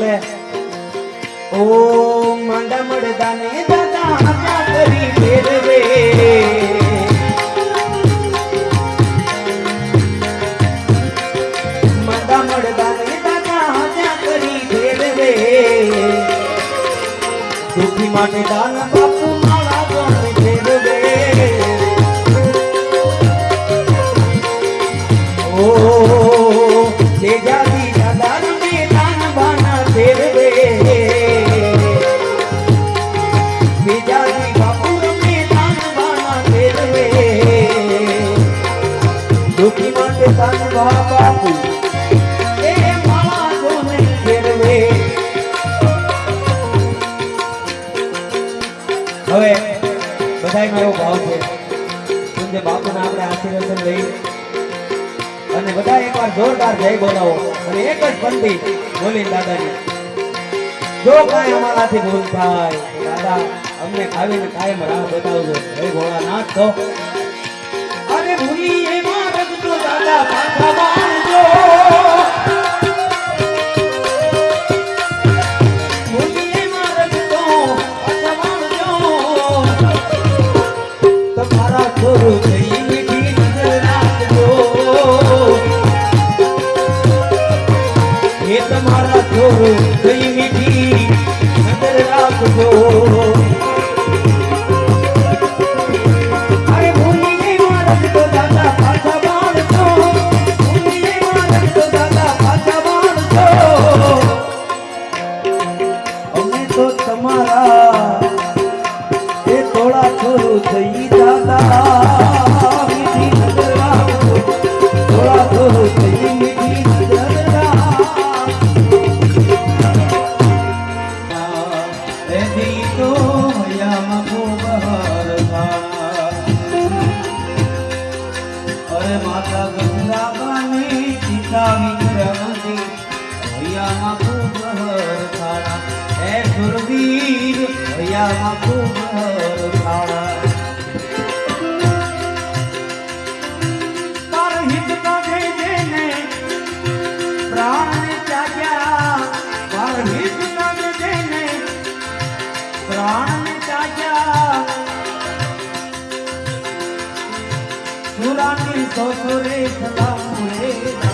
એટલે ઓ માંડા મળદાને દાદા આજા કરી ફેરવે. માંડા માટે દાન અને બધા એકવાર જોરદાર જય બોલાવો. અને એક જ પંક્તિ બોલી દાદાની જો કાંઈ અમારાથી ભૂલ થાય, દાદા, અમને ખાવીને કાયમ રાહ બતાવજો. હે ભોળાનાથ તો. અરે ભૂલી એમાં Baba, baba, baba. થઈ દાદા મીઠી નજર રાખજો થોડા થોડું થઈ મીઠી નજર દીતો હૈયામાં ખૂબ હરતા અરે માતા સુરાની સોસુરે સલામુરે. દાદા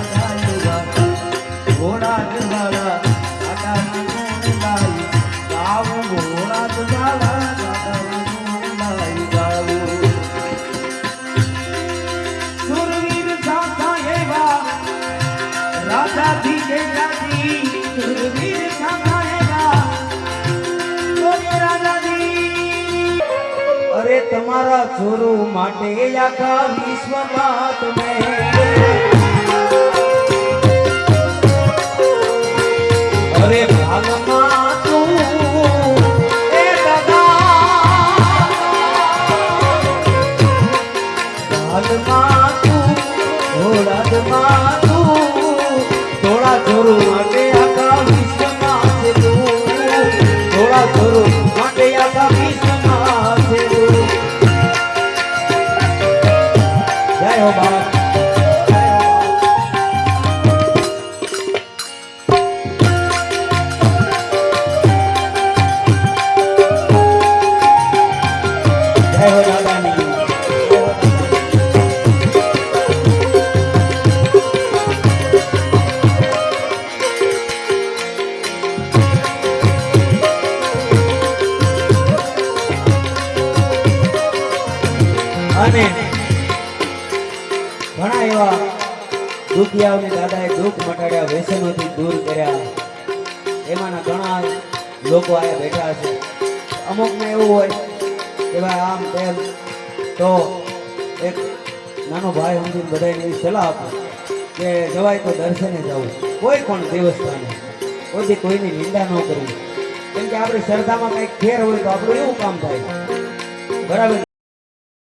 તમારા છોરો માટે આખા વિશ્વમાં તમે. અરે ભાગમાં થોડા છોરો માટે અને ઘણા એવા દુખિયાઓને દાદાએ દુઃખ મટાડ્યા વ્યસનોથી દૂર કર્યા. એમાંના ઘણા લોકો આયા બેઠા છે અમુકને એવું હોય કે ભાઈ આમ તેમ તો એક નાનો ભાઈ સમજીને બધાને એવી સલાહ આપો કે જવાય તો દર્શને જવું. કોઈ પણ દેવસ્થાને કોઈથી કોઈની નિંદા ન કરવી. કેમ કે આપણી શ્રદ્ધામાં કંઈક ફેર હોય તો આપણું એવું કામ થાય. બરાબર?